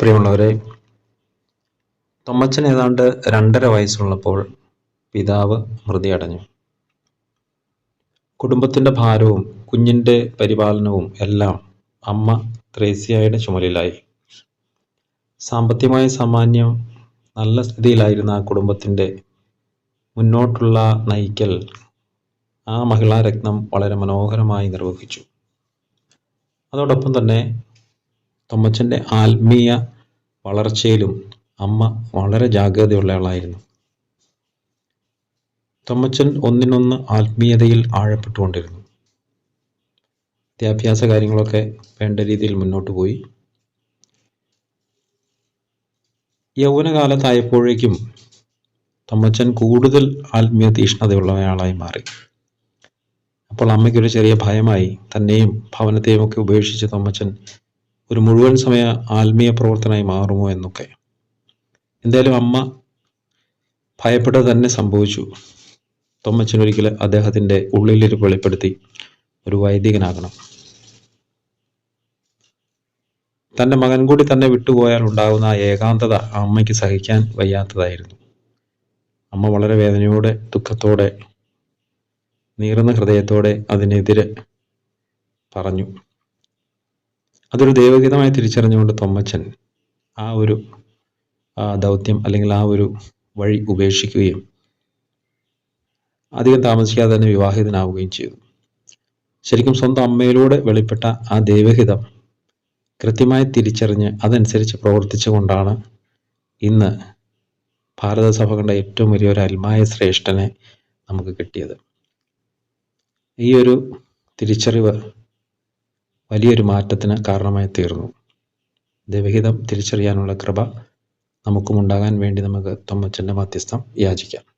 പ്രിയമുള്ളവരെ തൊമ്മച്ചൻ ഏതാണ്ട് രണ്ടര വയസ്സുള്ളപ്പോൾ പിതാവ് മൃതിയടഞ്ഞു. കുടുംബത്തിന്റെ ഭാരവും കുഞ്ഞിന്റെ പരിപാലനവും എല്ലാം അമ്മ ത്രേസ്യയുടെ ചുമലിലായി. സാമ്പത്തികമായി സാമാന്യം നല്ല സ്ഥിതിയിലായിരുന്ന ആ കുടുംബത്തിന്റെ മുന്നോട്ടുള്ള നയിക്കൽ ആ മഹിളാരത്നം വളരെ മനോഹരമായി നിർവഹിച്ചു. അതോടൊപ്പം തന്നെ തൊമ്മച്ചന്റെ ആത്മീയ വളർച്ചയിലും അമ്മ വളരെ ജാഗ്രതയുള്ള ആളായിരുന്നു. തമ്മച്ചൻ ഒന്നിനൊന്ന് ആത്മീയതയിൽ ആഴപ്പെട്ടുകൊണ്ടിരുന്നു. വിദ്യാഭ്യാസ കാര്യങ്ങളൊക്കെ വേണ്ട രീതിയിൽ മുന്നോട്ട് പോയി. യൗവനകാലത്തായപ്പോഴേക്കും തമ്മച്ചൻ കൂടുതൽ ആത്മീയ തീഷ്ണതയുള്ളയാളായി മാറി. അപ്പോൾ അമ്മയ്ക്കൊരു ചെറിയ ഭയമായി തന്നെയും ഭവനത്തെയും ഒക്കെ ഉപേക്ഷിച്ച് തൊമ്മച്ചൻ ഒരു മുഴുവൻ സമയ ആത്മീയ പ്രവർത്തനമായി മാറുമോ എന്നൊക്കെ. എന്തായാലും അമ്മ ഭയപ്പെട്ടത് തന്നെ സംഭവിച്ചു. തൊമ്മച്ചൻ ഒരിക്കൽ അദ്ദേഹത്തിന്റെ ഉള്ളിലിരിപ്പ് വെളിപ്പെടുത്തി ഒരു വൈദികനാകണം. തന്റെ മകൻ കൂടി തന്നെ വിട്ടുപോയാൽ ഉണ്ടാകുന്ന ഏകാന്തത ആ അമ്മയ്ക്ക് സഹിക്കാൻ വയ്യാത്തതായിരുന്നു. അമ്മ വളരെ വേദനയോടെ ദുഃഖത്തോടെ നീറുന്ന ഹൃദയത്തോടെ അതിനെതിരെ പറഞ്ഞു. അതൊരു ദൈവഗീതമായി തിരിച്ചറിഞ്ഞുകൊണ്ട് തൊമ്മച്ചൻ ആ ഒരു ദൗത്യം അല്ലെങ്കിൽ ആ ഒരു വഴി ഉപേക്ഷിക്കുകയും അധികം താമസിക്കാതെ തന്നെ വിവാഹിതനാവുകയും ചെയ്തു. ശരിക്കും സ്വന്തം അമ്മയിലൂടെ വെളിപ്പെട്ട ആ ദൈവഹിതം കൃത്യമായി തിരിച്ചറിഞ്ഞ് അതനുസരിച്ച് പ്രവർത്തിച്ചുകൊണ്ടാണ് ഇന്ന് ഭാരതസഭ കണ്ട ഏറ്റവും വലിയൊരു അൽമായ ശ്രേഷ്ഠനെ നമുക്ക് കിട്ടിയത്. ഈ ഒരു തിരിച്ചറിവ് വലിയൊരു മാറ്റത്തിന് കാരണമായി തീർന്നു. ദൈവഹിതം തിരിച്ചറിയാനുള്ള കൃപ നമുക്കും ഉണ്ടാകാൻ വേണ്ടി നമുക്ക് തൊമ്മച്ചന്റെ മധ്യസ്ഥം യാചിക്കാം.